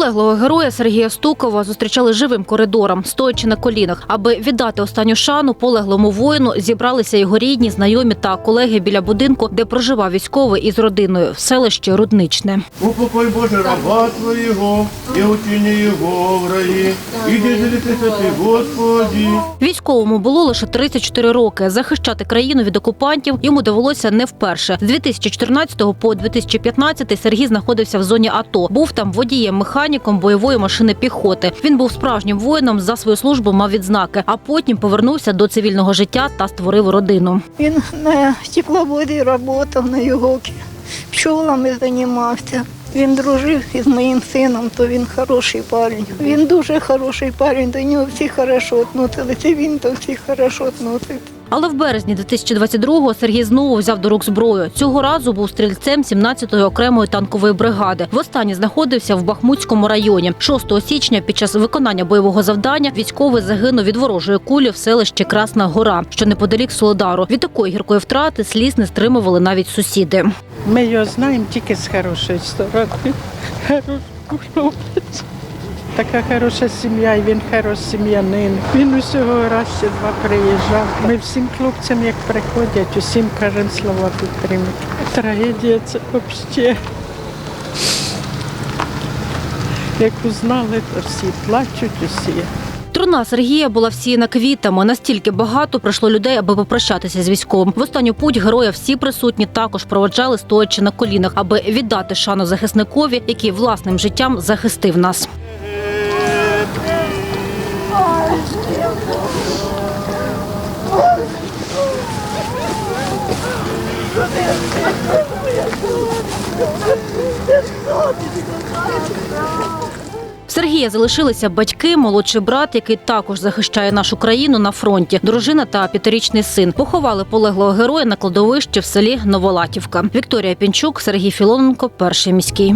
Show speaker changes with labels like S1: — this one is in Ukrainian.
S1: Полеглого героя Сергія Стукова зустрічали живим коридором, стоячи на колінах. Аби віддати останню шану полеглому воїну, зібралися його рідні, знайомі та колеги біля будинку, де проживав військовий із родиною в селищі Рудничне.
S2: Упокой Боже раба Твоего, и учини его в раї, і ділитися ти, Господі.
S1: Військовому було лише 34 роки. Захищати країну від окупантів йому довелося не вперше. З 2014 по 2015 Сергій знаходився в зоні АТО. Був там водієм-механіком бойової машини піхоти. Він був справжнім воїном за свою службу, мав відзнаки, а потім повернувся до цивільного життя та створив родину.
S3: Він на тепловоді працював на югокі, пчолами займався. Він дружив із моїм сином, то він хороший парень. Він дуже хороший парень, до нього всі хорошо відносилися, і він то всі хорошо відносився.
S1: Але в березні 2022-го Сергій знову взяв до рук зброю. Цього разу був стрільцем 17-ї окремої танкової бригади. Востаннє знаходився в Бахмутському районі. 6 січня під час виконання бойового завдання військовий загинув від ворожої кулі в селищі Красна Гора, що неподалік Солодару. Від такої гіркої втрати сліз не стримували навіть сусіди.
S4: Ми його знаємо тільки з хорошої сторони. Хороший хлопець. Така хороша сім'я, і він хороший сім'янин. Він усього раз чи два приїжджав. Ми всім хлопцям, як приходять, усім кажемо слова підтримки. Трагедія це взагалі. Як узнали, то всі плачуть, усі.
S1: Труна Сергія була всіяна квітами. Настільки багато прийшло людей, аби попрощатися з військовим. В останню путь героя всі присутні також проводжали стоячи на колінах, аби віддати шану захисникові, який власним життям захистив нас. Сергія залишилися батьки, молодший брат, який також захищає нашу країну на фронті, дружина та п'ятирічний син. Поховали полеглого героя на кладовищі в селі Новолатівка. Вікторія Пінчук, Сергій Філоненко, перший міський.